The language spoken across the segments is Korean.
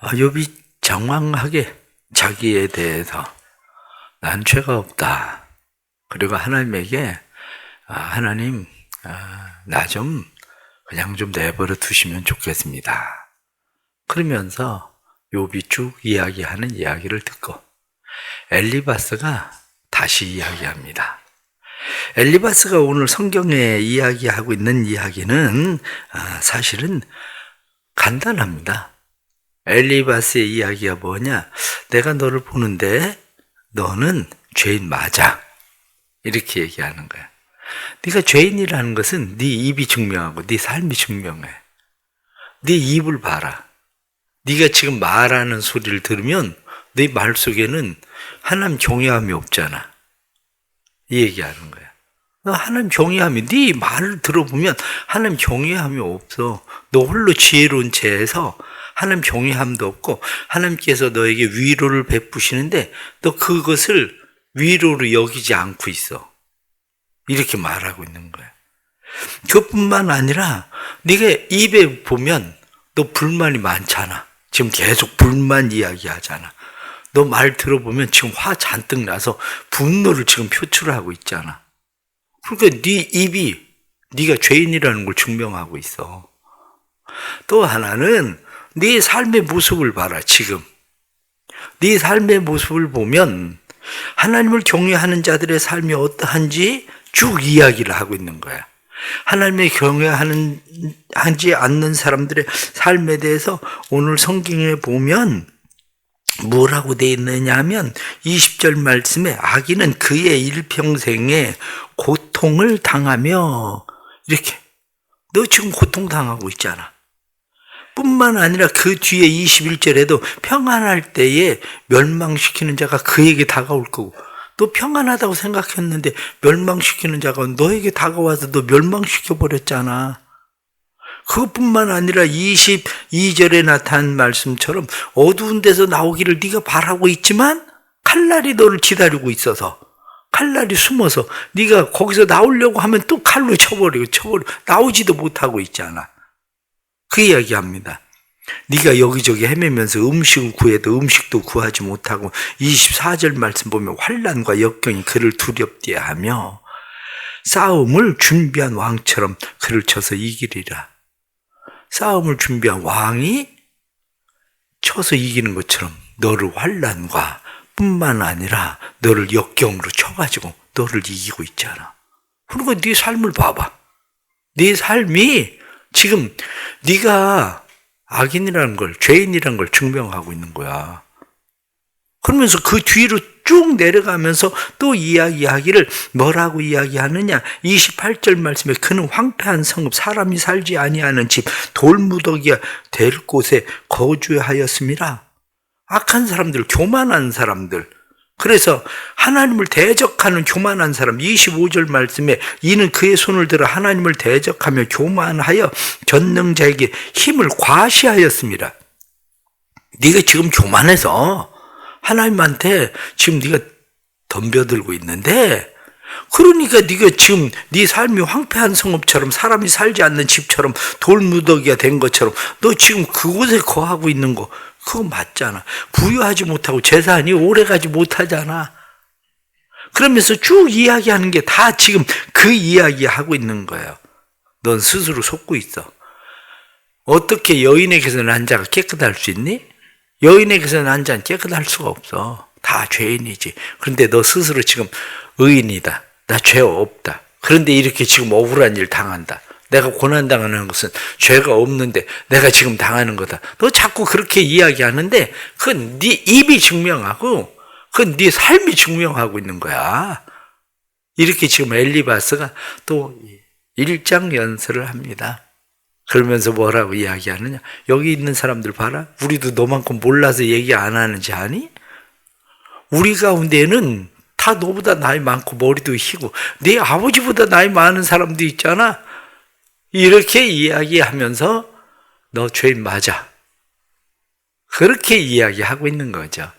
아, 욥이 장황하게 자기에 대해서 난 죄가 없다. 그리고 하나님에게 아, 하나님 나좀 그냥 좀 내버려 두시면 좋겠습니다. 그러면서 욥이 쭉 이야기하는 이야기를 듣고 엘리바스가 다시 이야기합니다. 엘리바스가 오늘 성경에 이야기하고 있는 이야기는 아, 사실은 간단합니다. 엘리바스의 이야기가 뭐냐? 내가 너를 보는데 너는 죄인 맞아. 이렇게 얘기하는 거야. 네가 죄인이라는 것은 네 입이 증명하고 네 삶이 증명해. 네 입을 봐라. 네가 지금 말하는 소리를 들으면 네 말 속에는 하나님 경외함이 없잖아. 이 얘기하는 거야. 너 하나님 경외함이 네 말을 들어보면 하나님 경외함이 없어. 너 홀로 지혜로운 죄에서 하나님 경외함도 없고 하나님께서 너에게 위로를 베푸시는데 너 그것을 위로로 여기지 않고 있어. 이렇게 말하고 있는 거야. 그뿐만 아니라 네가 입에 보면 너 불만이 많잖아. 지금 계속 불만 이야기하잖아. 너 말 들어보면 지금 화 잔뜩 나서 분노를 지금 표출하고 있잖아. 그러니까 네 입이 네가 죄인이라는 걸 증명하고 있어. 또 하나는 네 삶의 모습을 봐라 지금. 네 삶의 모습을 보면 하나님을 경외하는 자들의 삶이 어떠한지 쭉 이야기를 하고 있는 거야. 하나님의 경외하는 하지 않는 사람들의 삶에 대해서 오늘 성경에 보면 뭐라고 돼 있느냐 하면 20절 말씀에 아기는 그의 일평생에 고통을 당하며 이렇게 너 지금 고통 당하고 있잖아. 뿐만 아니라 그 뒤에 21절에도 평안할 때에 멸망시키는 자가 그에게 다가올 거고 너 평안하다고 생각했는데 멸망시키는 자가 너에게 다가와서 너 멸망시켜 버렸잖아. 그것뿐만 아니라 22절에 나타난 말씀처럼 어두운 데서 나오기를 네가 바라고 있지만 칼날이 너를 기다리고 있어서 칼날이 숨어서 네가 거기서 나오려고 하면 또 칼로 쳐버리고 쳐버리고 나오지도 못하고 있잖아. 그 이야기합니다. 네가 여기저기 헤매면서 음식을 구해도 음식도 구하지 못하고 24절 말씀 보면 환란과 역경이 그를 두렵게 하며 싸움을 준비한 왕처럼 그를 쳐서 이기리라. 싸움을 준비한 왕이 쳐서 이기는 것처럼 너를 환란과 뿐만 아니라 너를 역경으로 쳐가지고 너를 이기고 있잖아. 그러니까 네 삶을 봐봐. 네 삶이 지금 네가 악인이라는 걸, 죄인이라는 걸 증명하고 있는 거야. 그러면서 그 뒤로 쭉 내려가면서 또 이야기하기를 뭐라고 이야기하느냐? 28절 말씀에 그는 황폐한 성읍 사람이 살지 아니하는 집 돌무더기가 될 곳에 거주하였습니다. 악한 사람들, 교만한 사람들. 그래서 하나님을 대적하는 교만한 사람 25절 말씀에 이는 그의 손을 들어 하나님을 대적하며 교만하여 전능자에게 힘을 과시하였습니다. 네가 지금 교만해서 하나님한테 지금 네가 덤벼들고 있는데 그러니까 네가 지금 네 삶이 황폐한 성읍처럼 사람이 살지 않는 집처럼 돌무더기가 된 것처럼 너 지금 그곳에 거하고 있는 거 그거 맞잖아. 부유하지 못하고 재산이 오래가지 못하잖아. 그러면서 쭉 이야기하는 게 다 지금 그 이야기 하고 있는 거예요. 넌 스스로 속고 있어. 어떻게 여인에게서 난 자가 깨끗할 수 있니? 여인에게서 난 자는 깨끗할 수가 없어. 다 죄인이지. 그런데 너 스스로 지금 의인이다. 나 죄 없다. 그런데 이렇게 지금 억울한 일 당한다. 내가 고난당하는 것은 죄가 없는데 내가 지금 당하는 거다. 너 자꾸 그렇게 이야기하는데 그건 네 입이 증명하고 그건 네 삶이 증명하고 있는 거야. 이렇게 지금 엘리바스가 또 일장 연설을 합니다. 그러면서 뭐라고 이야기하느냐? 여기 있는 사람들 봐라. 우리도 너만큼 몰라서 얘기 안 하는지 아니? 우리 가운데는 다 너보다 나이 많고 머리도 희고 네 아버지보다 나이 많은 사람도 있잖아. 이렇게 이야기하면서 너 죄인 맞아. 그렇게 이야기하고 있는 거죠.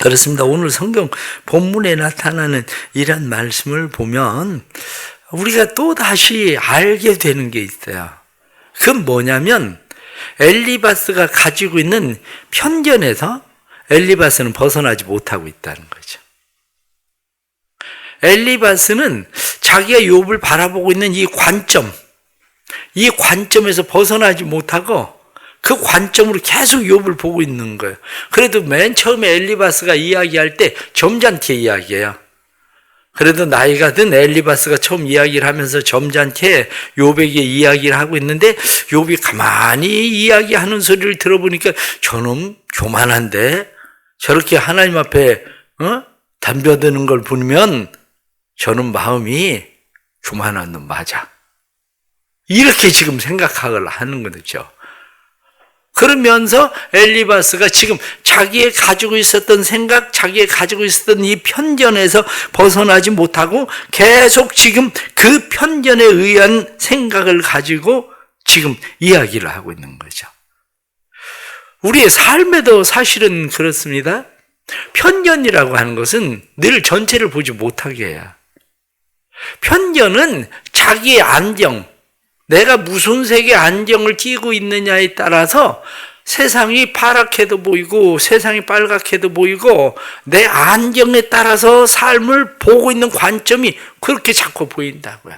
그렇습니다. 오늘 성경 본문에 나타나는 이런 말씀을 보면 우리가 또 다시 알게 되는 게 있어요. 그건 뭐냐면 엘리바스가 가지고 있는 편견에서 엘리바스는 벗어나지 못하고 있다는 거죠. 엘리바스는 자기가 욥을 바라보고 있는 이 관점, 이 관점에서 벗어나지 못하고 그 관점으로 계속 욥을 보고 있는 거예요. 그래도 맨 처음에 엘리바스가 이야기할 때 점잖게 이야기해요. 그래도 나이가 든 엘리바스가 처음 이야기를 하면서 점잖게 욥에게 이야기를 하고 있는데 욥이 가만히 이야기하는 소리를 들어보니까 저놈 교만한데 저렇게 하나님 앞에 어? 담벼드는 걸 보면 저는 마음이 교만한 놈 맞아. 이렇게 지금 생각을 하는 거죠. 그러면서 엘리바스가 지금 자기의 가지고 있었던 생각, 자기의 가지고 있었던 이 편견에서 벗어나지 못하고 계속 지금 그 편견에 의한 생각을 가지고 지금 이야기를 하고 있는 거죠. 우리의 삶에도 사실은 그렇습니다. 편견이라고 하는 것은 늘 전체를 보지 못하게 해요. 편견은 자기의 안경, 내가 무슨 색의 안경을 끼고 있느냐에 따라서 세상이 파랗게도 보이고 세상이 빨갛게도 보이고 내 안경에 따라서 삶을 보고 있는 관점이 그렇게 자꾸 보인다고요.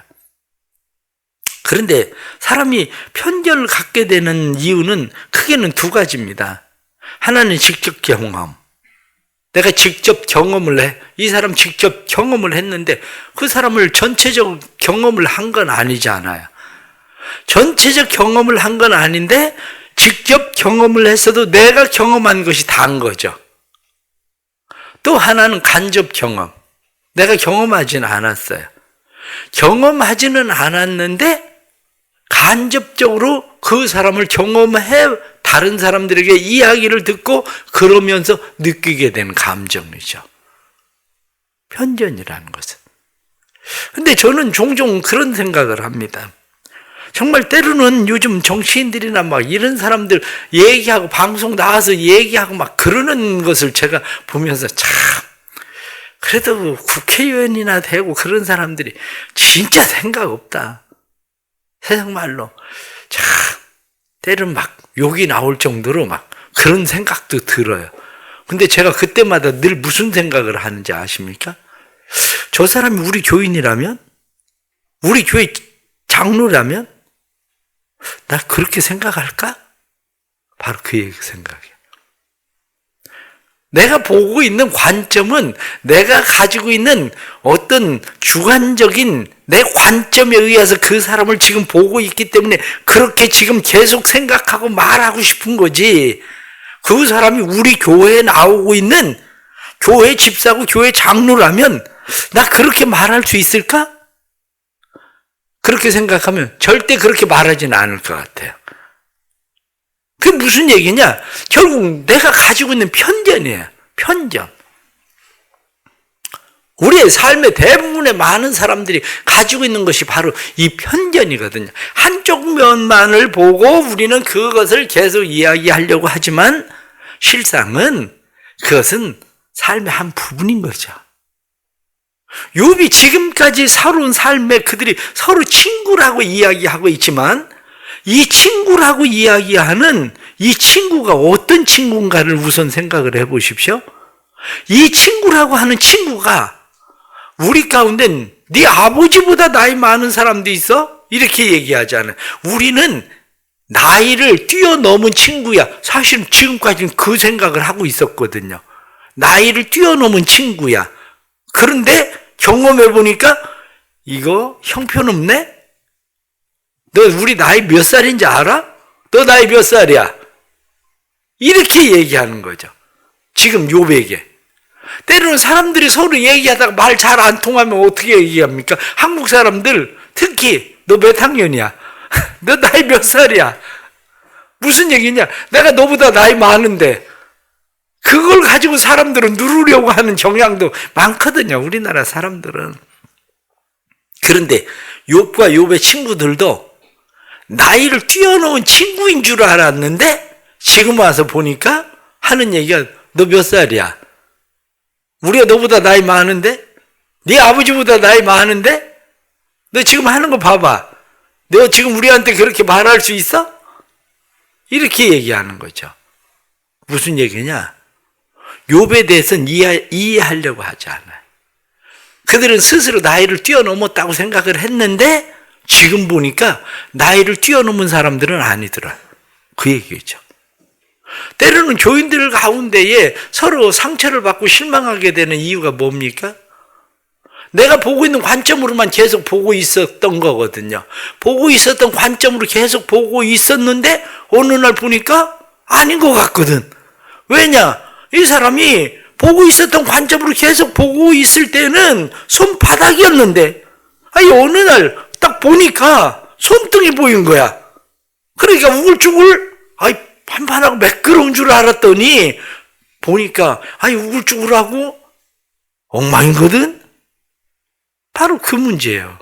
그런데 사람이 편견을 갖게 되는 이유는 크게는 두 가지입니다. 하나는 직접 경험. 내가 직접 경험을 해. 이 사람 직접 경험을 했는데 그 사람을 전체적 경험을 한 건 아니잖아요. 전체적 경험을 한 건 아닌데 직접 경험을 했어도 내가 경험한 것이 다인 거죠. 또 하나는 간접 경험. 내가 경험하지는 않았어요. 경험하지는 않았는데 간접적으로 그 사람을 경험해 다른 사람들에게 이야기를 듣고 그러면서 느끼게 된 감정이죠. 편견이라는 것은. 근데 저는 종종 그런 생각을 합니다. 정말 때로는 요즘 정치인들이나 막 이런 사람들 얘기하고 방송 나와서 얘기하고 막 그러는 것을 제가 보면서 참 그래도 국회의원이나 되고 그런 사람들이 진짜 생각 없다. 세상 말로 참 때는 막 욕이 나올 정도로 막 그런 생각도 들어요. 근데 제가 그때마다 늘 무슨 생각을 하는지 아십니까? 저 사람이 우리 교인이라면 우리 교회 장로라면 나 그렇게 생각할까? 바로 그 생각이에요. 내가 보고 있는 관점은 내가 가지고 있는 어떤 주관적인 내 관점에 의해서 그 사람을 지금 보고 있기 때문에 그렇게 지금 계속 생각하고 말하고 싶은 거지. 그 사람이 우리 교회에 나오고 있는 교회 집사고 교회 장로라면 나 그렇게 말할 수 있을까? 그렇게 생각하면 절대 그렇게 말하지는 않을 것 같아요. 그게 무슨 얘기냐? 결국 내가 가지고 있는 편견이에요. 편견. 우리의 삶의 대부분의 많은 사람들이 가지고 있는 것이 바로 이 편견이거든요. 한쪽 면만을 보고 우리는 그것을 계속 이야기하려고 하지만 실상은 그것은 삶의 한 부분인 거죠. 욥이 지금까지 살아온 삶에 그들이 서로 친구라고 이야기하고 있지만 이 친구라고 이야기하는 이 친구가 어떤 친구인가를 우선 생각을 해 보십시오. 이 친구라고 하는 친구가 우리 가운데 네 아버지보다 나이 많은 사람도 있어? 이렇게 얘기하잖아요. 우리는 나이를 뛰어넘은 친구야. 사실 지금까지는 그 생각을 하고 있었거든요. 나이를 뛰어넘은 친구야. 그런데 경험해 보니까 이거 형편없네? 너 우리 나이 몇 살인지 알아? 너 나이 몇 살이야? 이렇게 얘기하는 거죠. 지금 요백에. 때로는 사람들이 서로 얘기하다가 말 잘 안 통하면 어떻게 얘기합니까? 한국 사람들 특히 너 몇 학년이야? 너 나이 몇 살이야? 무슨 얘기냐? 내가 너보다 나이 많은데 그걸 가지고 사람들은 누르려고 하는 경향도 많거든요. 우리나라 사람들은. 그런데 욥과 욥의 친구들도 나이를 뛰어넘은 친구인 줄 알았는데 지금 와서 보니까 하는 얘기가 너 몇 살이야? 우리가 너보다 나이 많은데? 네 아버지보다 나이 많은데? 너 지금 하는 거 봐봐. 너 지금 우리한테 그렇게 말할 수 있어? 이렇게 얘기하는 거죠. 무슨 얘기냐? 욥에 대해서는 이해, 이해하 려고 하지 않아요. 그들은 스스로 나이를 뛰어넘었다고 생각을 했는데 지금 보니까 나이를 뛰어넘은 사람들은 아니더라. 그 얘기죠. 때로는 교인들 가운데에 서로 상처를 받고 실망하게 되는 이유가 뭡니까? 내가 보고 있는 관점으로만 계속 보고 있었던 거거든요. 보고 있었던 관점으로 계속 보고 있었는데 어느 날 보니까 아닌 것 같거든. 왜냐? 이 사람이 보고 있었던 관점으로 계속 보고 있을 때는 손바닥이었는데 아니 어느 날 딱 보니까 손등이 보인 거야. 그러니까 우글쭈글 아이 판판하고 매끄러운 줄 알았더니 보니까 아이 우글쭈글하고 엉망이거든. 바로 그 문제예요.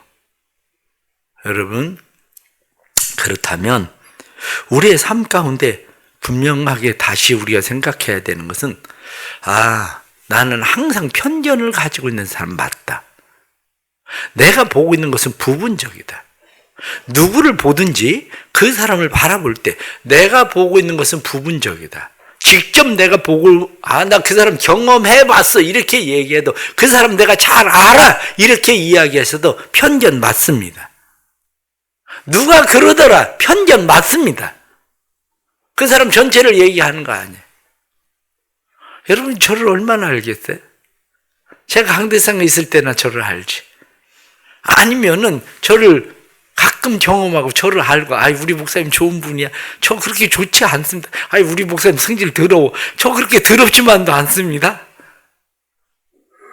여러분 그렇다면 우리의 삶 가운데 분명하게 다시 우리가 생각해야 되는 것은 아 나는 항상 편견을 가지고 있는 사람 맞다. 내가 보고 있는 것은 부분적이다. 누구를 보든지 그 사람을 바라볼 때 내가 보고 있는 것은 부분적이다. 직접 내가 보고 아 나 그 사람 경험해 봤어 이렇게 얘기해도 그 사람 내가 잘 알아 이렇게 이야기해서도 편견 맞습니다. 누가 그러더라 편견 맞습니다. 그 사람 전체를 얘기하는 거 아니에요. 여러분 저를 얼마나 알겠어요? 제가 강대상에 있을 때나 저를 알지. 아니면은 저를 가끔 경험하고 저를 알고 아이 우리 목사님 좋은 분이야. 저 그렇게 좋지 않습니다. 아이 우리 목사님 성질 더러워. 저 그렇게 더럽지만도 않습니다.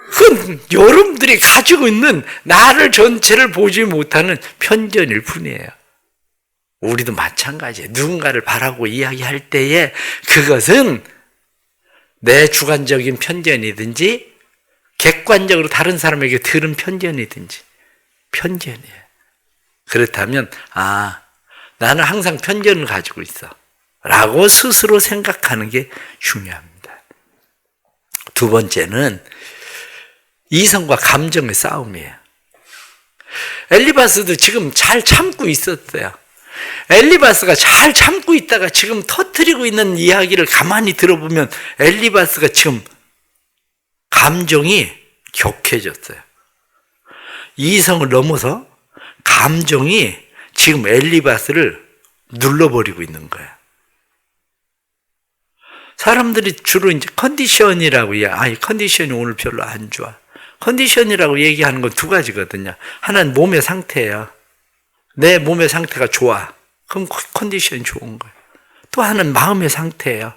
그건 여러분들이 가지고 있는 나를 전체를 보지 못하는 편견일 뿐이에요. 우리도 마찬가지예요. 누군가를 바라고 이야기할 때에 그것은 내 주관적인 편견이든지 객관적으로 다른 사람에게 들은 편견이든지 편견이에요. 그렇다면, 아, 나는 항상 편견을 가지고 있어. 라고 스스로 생각하는 게 중요합니다. 두 번째는 이성과 감정의 싸움이에요. 엘리바스도 지금 잘 참고 있었어요. 엘리바스가 잘 참고 있다가 지금 터트리고 있는 이야기를 가만히 들어보면 엘리바스가 지금 감정이 격해졌어요. 이성을 넘어서 감정이 지금 엘리바스를 눌러버리고 있는 거야. 사람들이 주로 이제 컨디션이라고 이야. 아, 컨디션이 오늘 별로 안 좋아. 컨디션이라고 얘기하는 건 두 가지거든요. 하나는 몸의 상태예요. 내 몸의 상태가 좋아. 그럼 컨디션이 좋은 거예요. 또 하나는 마음의 상태예요.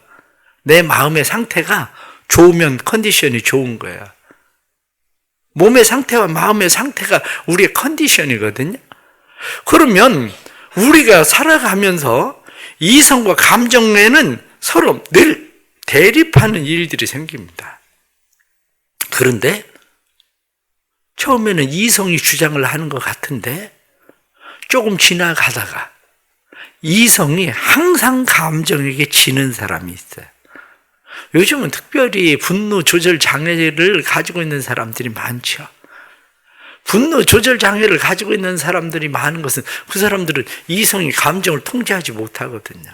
내 마음의 상태가 좋으면 컨디션이 좋은 거예요. 몸의 상태와 마음의 상태가 우리의 컨디션이거든요. 그러면 우리가 살아가면서 이성과 감정에는 서로 늘 대립하는 일들이 생깁니다. 그런데 처음에는 이성이 주장을 하는 것 같은데 조금 지나가다가 이성이 항상 감정에게 지는 사람이 있어요. 요즘은 특별히 분노 조절 장애를 가지고 있는 사람들이 많죠. 분노 조절 장애를 가지고 있는 사람들이 많은 것은 그 사람들은 이성이 감정을 통제하지 못하거든요.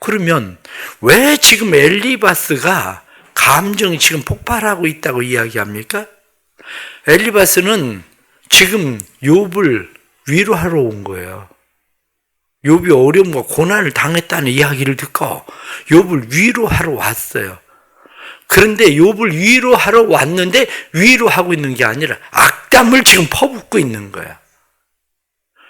그러면 왜 지금 엘리바스가 감정이 지금 폭발하고 있다고 이야기합니까? 엘리바스는 지금 욥을 위로하러 온 거예요. 욥이 어려움과 고난을 당했다는 이야기를 듣고 욥을 위로하러 왔어요. 그런데 욥을 위로하러 왔는데 위로하고 있는 게 아니라 악담을 지금 퍼붓고 있는 거야.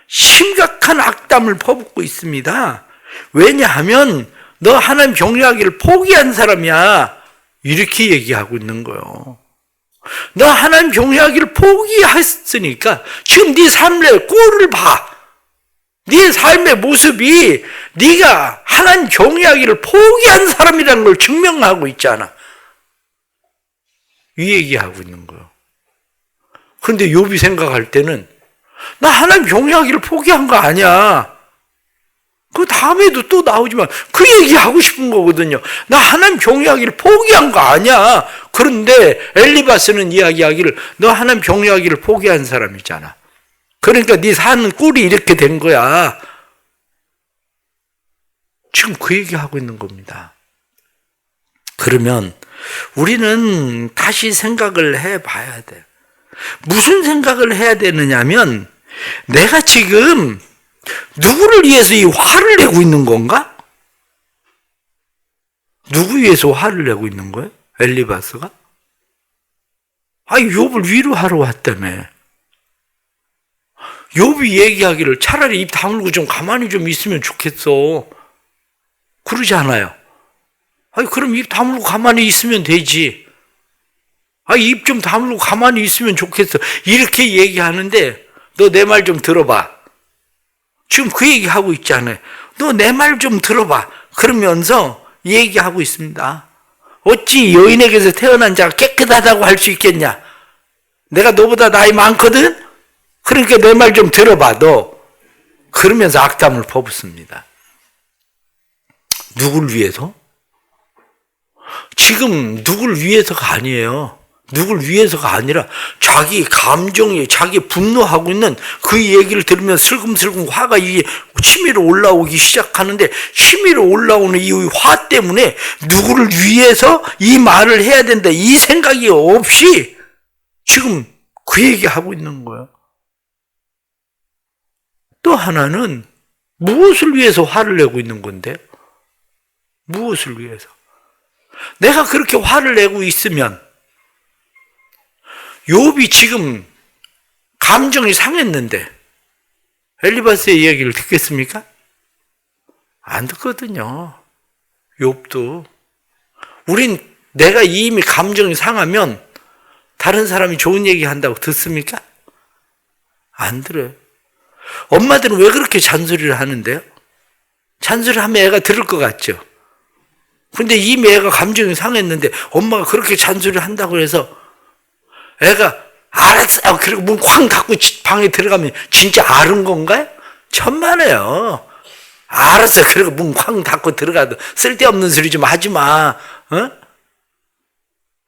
심각한 악담을 퍼붓고 있습니다. 왜냐하면 너 하나님 경외하기를 포기한 사람이야. 이렇게 얘기하고 있는 거예요. 너 하나님 경외하기를 포기했으니까 지금 네 삶의 꼴을 봐. 네 삶의 모습이 네가 하나님 경외하기를 포기한 사람이라는 걸 증명하고 있잖아. 이 얘기하고 있는 거예요. 그런데 욥이 생각할 때는 나 하나님 경외하기를 포기한 거 아니야. 그 다음에도 또 나오지만 그 얘기하고 싶은 거거든요. 나 하나님 경외하기를 포기한 거 아니야. 그런데 엘리바스는 이야기하기를 너 하나님 경외하기를 포기한 사람이잖아. 그러니까 네 사는 꼴이 이렇게 된 거야. 지금 그 얘기하고 있는 겁니다. 그러면 우리는 다시 생각을 해 봐야 돼. 무슨 생각을 해야 되느냐면 내가 지금 누구를 위해서 이 화를 내고 있는 건가? 누구 위해서 화를 내고 있는 거예요? 엘리바스가? 아, 욥을 위로하러 왔다며. 욥이 얘기하기를 차라리 입 다물고 좀 가만히 좀 있으면 좋겠어. 그러지 않아요. 아니, 그럼 입 다물고 가만히 있으면 되지. 아, 입 좀 다물고 가만히 있으면 좋겠어. 이렇게 얘기하는데, 너 내 말 좀 들어봐. 지금 그 얘기하고 있잖아요. 너 내 말 좀 들어봐. 그러면서 얘기하고 있습니다. 어찌 여인에게서 태어난 자가 깨끗하다고 할 수 있겠냐? 내가 너보다 나이 많거든? 그러니까 내 말 좀 들어봐, 너. 그러면서 악담을 퍼붓습니다. 누굴 위해서? 지금 누굴 위해서가 아니에요. 누굴 위해서가 아니라 자기 감정이 자기 분노하고 있는 그 얘기를 들으면 슬금슬금 화가 이게 치밀어 올라오기 시작하는데 치밀어 올라오는 이 화 때문에 누구를 위해서 이 말을 해야 된다 이 생각이 없이 지금 그 얘기하고 있는 거예요. 또 하나는 무엇을 위해서 화를 내고 있는 건데? 무엇을 위해서? 내가 그렇게 화를 내고 있으면 욥이 지금 감정이 상했는데 엘리바스의 이야기를 듣겠습니까? 안 듣거든요. 욥도 우린 내가 이미 감정이 상하면 다른 사람이 좋은 얘기 한다고 듣습니까? 안 들어요. 엄마들은 왜 그렇게 잔소리를 하는데요? 잔소리하면 애가 들을 것 같죠? 근데 이미 애가 감정이 상했는데 엄마가 그렇게 잔소리를 한다고 해서 애가 알았어. 그리고 문 쾅 닫고 방에 들어가면 진짜 아는 건가요? 천만에요. 알았어. 그리고 문 쾅 닫고 들어가도 쓸데없는 소리 좀 하지 마. 어?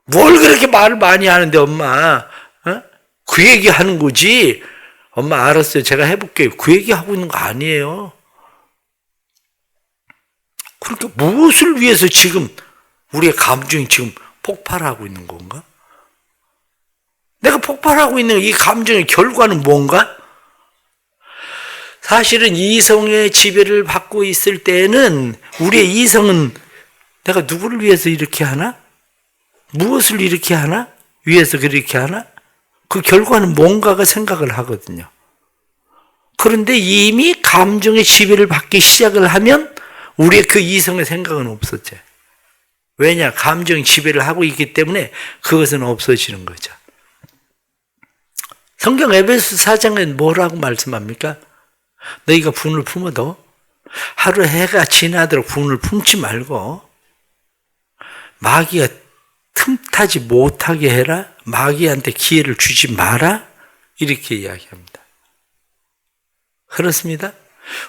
뭘 그렇게 말을 많이 하는데 엄마? 어? 그 얘기 하는 거지. 엄마 알았어요. 제가 해볼게요. 그 얘기 하고 있는 거 아니에요. 그러니까 무엇을 위해서 지금 우리의 감정이 지금 폭발하고 있는 건가? 내가 폭발하고 있는 이 감정의 결과는 뭔가? 사실은 이성의 지배를 받고 있을 때는 우리의 이성은 내가 누구를 위해서 이렇게 하나? 무엇을 이렇게 하나? 위해서 그렇게 하나? 그 결과는 뭔가가 생각을 하거든요. 그런데 이미 감정의 지배를 받기 시작을 하면 우리의 그 이성의 생각은 없었죠. 왜냐? 감정이 지배를 하고 있기 때문에 그것은 없어지는 거죠. 성경 에베소 4장에 뭐라고 말씀합니까? 너희가 분을 품어도 하루 해가 지나도록 분을 품지 말고 마귀가 틈타지 못하게 해라. 마귀한테 기회를 주지 마라. 이렇게 이야기합니다. 그렇습니다.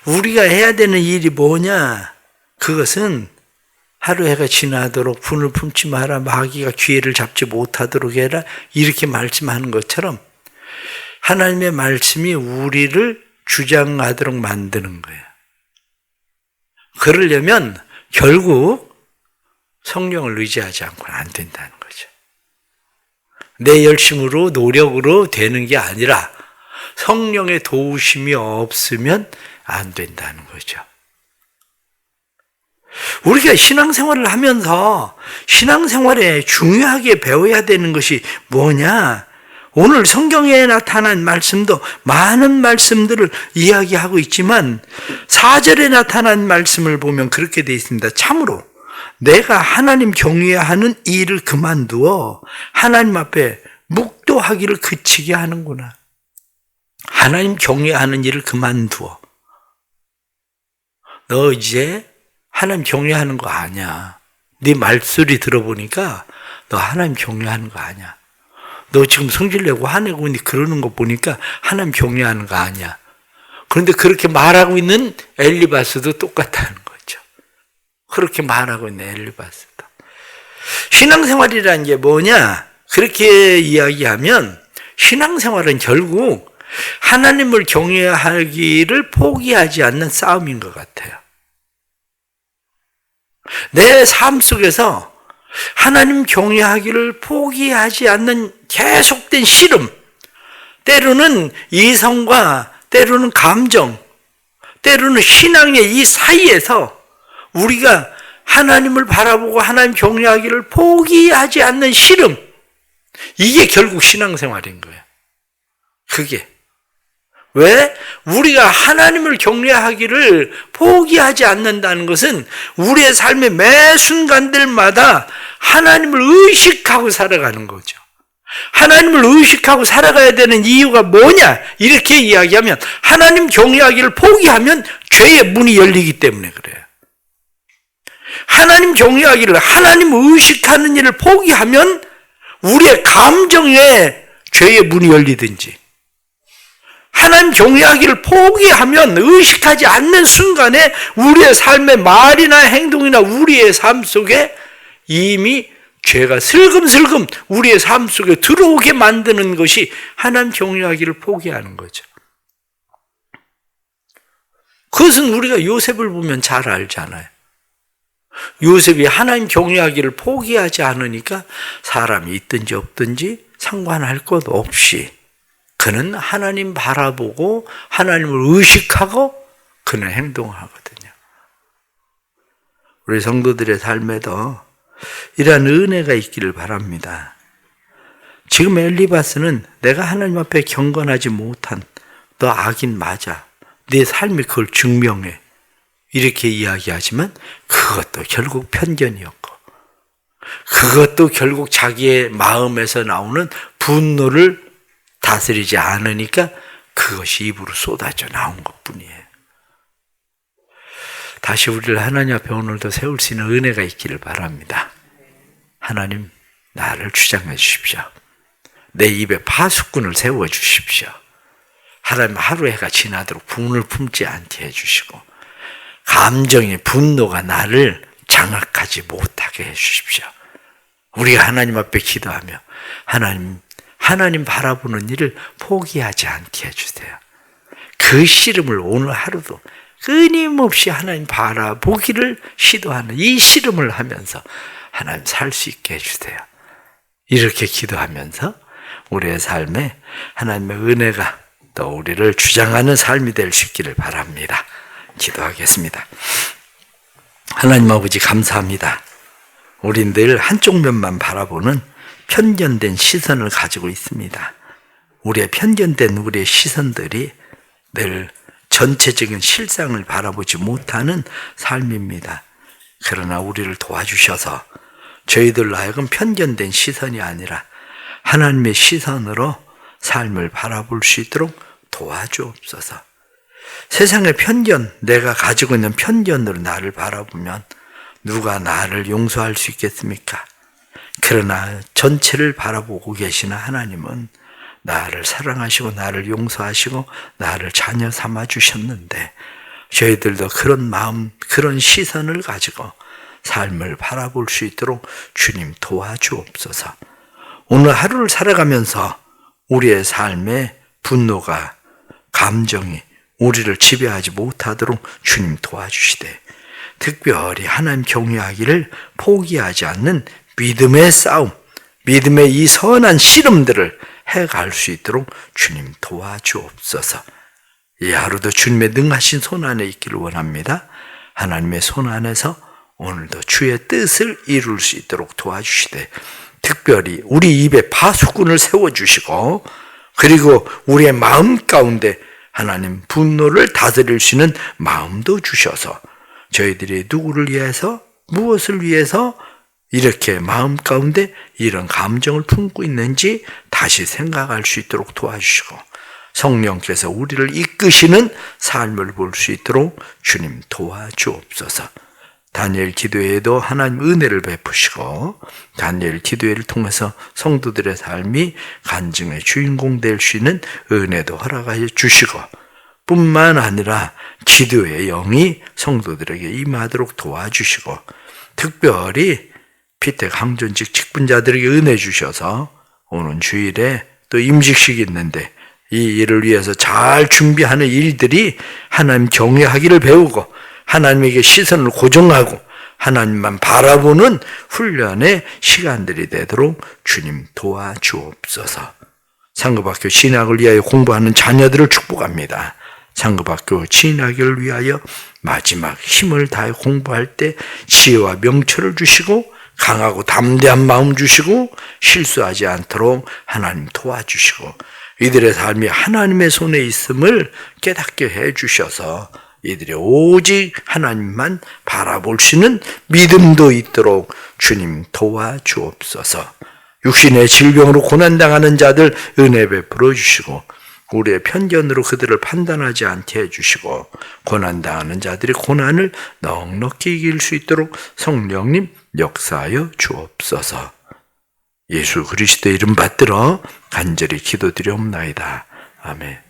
우리가 해야 되는 일이 뭐냐? 그것은 하루 해가 지나도록 분을 품지 마라. 마귀가 기회를 잡지 못하도록 해라. 이렇게 말씀하는 것처럼 하나님의 말씀이 우리를 주장하도록 만드는 거예요. 그러려면 결국 성령을 의지하지 않고는 안 된다는 거죠. 내 열심으로 노력으로 되는 게 아니라 성령의 도우심이 없으면 안 된다는 거죠. 우리가 신앙생활을 하면서 신앙생활에 중요하게 배워야 되는 것이 뭐냐? 오늘 성경에 나타난 말씀도 많은 말씀들을 이야기하고 있지만 4절에 나타난 말씀을 보면 그렇게 되어 있습니다. 참으로 내가 하나님 경외하는 일을 그만두어 하나님 앞에 묵도하기를 그치게 하는구나. 하나님 경외하는 일을 그만두어. 너 이제 하나님 경외하는 거 아니야. 네 말소리 들어보니까 너 하나님 경외하는 거 아니야. 너 지금 성질 내고 화내고 그러는 거 보니까 하나님 경외하는 거 아니야. 그런데 그렇게 말하고 있는 엘리바스도 똑같다는 거죠. 그렇게 말하고 있는 엘리바스도. 신앙생활이라는 게 뭐냐? 그렇게 이야기하면 신앙생활은 결국 하나님을 경외하기를 포기하지 않는 싸움인 것 같아요. 내 삶 속에서 하나님 경외하기를 포기하지 않는 계속된 씨름, 때로는 이성과 때로는 감정, 때로는 신앙의 이 사이에서 우리가 하나님을 바라보고 하나님 경외하기를 포기하지 않는 씨름, 이게 결국 신앙생활인 거예요. 그게. 왜? 우리가 하나님을 경외하기를 포기하지 않는다는 것은 우리의 삶의 매 순간들마다 하나님을 의식하고 살아가는 거죠. 하나님을 의식하고 살아가야 되는 이유가 뭐냐? 이렇게 이야기하면 하나님 경외하기를 포기하면 죄의 문이 열리기 때문에 그래요. 하나님 경외하기를 하나님 의식하는 일을 포기하면 우리의 감정에 죄의 문이 열리든지 하나님 경외하기를 포기하면 의식하지 않는 순간에 우리의 삶의 말이나 행동이나 우리의 삶 속에 이미 죄가 슬금슬금 우리의 삶 속에 들어오게 만드는 것이 하나님 경외하기를 포기하는 거죠. 그것은 우리가 요셉을 보면 잘 알잖아요. 요셉이 하나님 경외하기를 포기하지 않으니까 사람이 있든지 없든지 상관할 것 없이 그는 하나님 바라보고 하나님을 의식하고 그는 행동하거든요. 우리 성도들의 삶에도 이러한 은혜가 있기를 바랍니다. 지금 엘리바스는 내가 하나님 앞에 경건하지 못한 너 악인 맞아. 내 삶이 그걸 증명해. 이렇게 이야기하지만 그것도 결국 편견이었고 그것도 결국 자기의 마음에서 나오는 분노를 다스리지 않으니까 그것이 입으로 쏟아져 나온 것 뿐이에요. 다시 우리를 하나님 앞에 오늘도 세울 수 있는 은혜가 있기를 바랍니다. 하나님, 나를 주장해 주십시오. 내 입에 파수꾼을 세워 주십시오. 하나님 하루 해가 지나도록 분을 품지 않게 해주시고, 감정의 분노가 나를 장악하지 못하게 해주십시오. 우리가 하나님 앞에 기도하며, 하나님, 하나님 바라보는 일을 포기하지 않게 해주세요. 그 씨름을 오늘 하루도 끊임없이 하나님 바라보기를 시도하는 이 씨름을 하면서 하나님 살 수 있게 해주세요. 이렇게 기도하면서 우리의 삶에 하나님의 은혜가 또 우리를 주장하는 삶이 될 수 있기를 바랍니다. 기도하겠습니다. 하나님 아버지 감사합니다. 우린 늘 한쪽 면만 바라보는 편견된 시선을 가지고 있습니다. 우리의 편견된 우리의 시선들이 늘 전체적인 실상을 바라보지 못하는 삶입니다. 그러나 우리를 도와주셔서 저희들 하여금 편견된 시선이 아니라 하나님의 시선으로 삶을 바라볼 수 있도록 도와주옵소서. 세상의 편견, 내가 가지고 있는 편견으로 나를 바라보면 누가 나를 용서할 수 있겠습니까? 그러나 전체를 바라보고 계시는 하나님은 나를 사랑하시고 나를 용서하시고 나를 자녀 삼아 주셨는데 저희들도 그런 마음, 그런 시선을 가지고 삶을 바라볼 수 있도록 주님 도와주옵소서. 오늘 하루를 살아가면서 우리의 삶에 분노가, 감정이 우리를 지배하지 못하도록 주님 도와주시되, 특별히 하나님 경외하기를 포기하지 않는 믿음의 싸움, 믿음의 이 선한 씨름들을 해갈 수 있도록 주님 도와주옵소서. 이 하루도 주님의 능하신 손 안에 있기를 원합니다. 하나님의 손 안에서 오늘도 주의 뜻을 이룰 수 있도록 도와주시되 특별히 우리 입에 파수꾼을 세워주시고 그리고 우리의 마음 가운데 하나님 분노를 다스릴 수 있는 마음도 주셔서 저희들이 누구를 위해서 무엇을 위해서 이렇게 마음 가운데 이런 감정을 품고 있는지 다시 생각할 수 있도록 도와주시고 성령께서 우리를 이끄시는 삶을 볼 수 있도록 주님 도와주옵소서. 다니엘 기도회에도 하나님 은혜를 베푸시고 다니엘 기도회를 통해서 성도들의 삶이 간증의 주인공 될 수 있는 은혜도 허락하여 주시고 뿐만 아니라 기도의 영이 성도들에게 임하도록 도와주시고 특별히 피택 항전직 직분자들에게 은혜 주셔서 오는 주일에 또 임직식이 있는데 이 일을 위해서 잘 준비하는 일들이 하나님 경외하기를 배우고 하나님에게 시선을 고정하고 하나님만 바라보는 훈련의 시간들이 되도록 주님 도와주옵소서. 상급학교 진학을 위하여 공부하는 자녀들을 축복합니다. 상급학교 진학을 위하여 마지막 힘을 다해 공부할 때 지혜와 명철을 주시고 강하고 담대한 마음 주시고 실수하지 않도록 하나님 도와주시고 이들의 삶이 하나님의 손에 있음을 깨닫게 해 주셔서 이들이 오직 하나님만 바라볼 수 있는 믿음도 있도록 주님 도와주옵소서. 육신의 질병으로 고난당하는 자들 은혜 베풀어 주시고 우리의 편견으로 그들을 판단하지 않게 해주시고 고난당하는 자들이 고난을 넉넉히 이길 수 있도록 성령님 역사하여 주옵소서. 예수 그리스도의 이름 받들어 간절히 기도드리옵나이다. 아멘.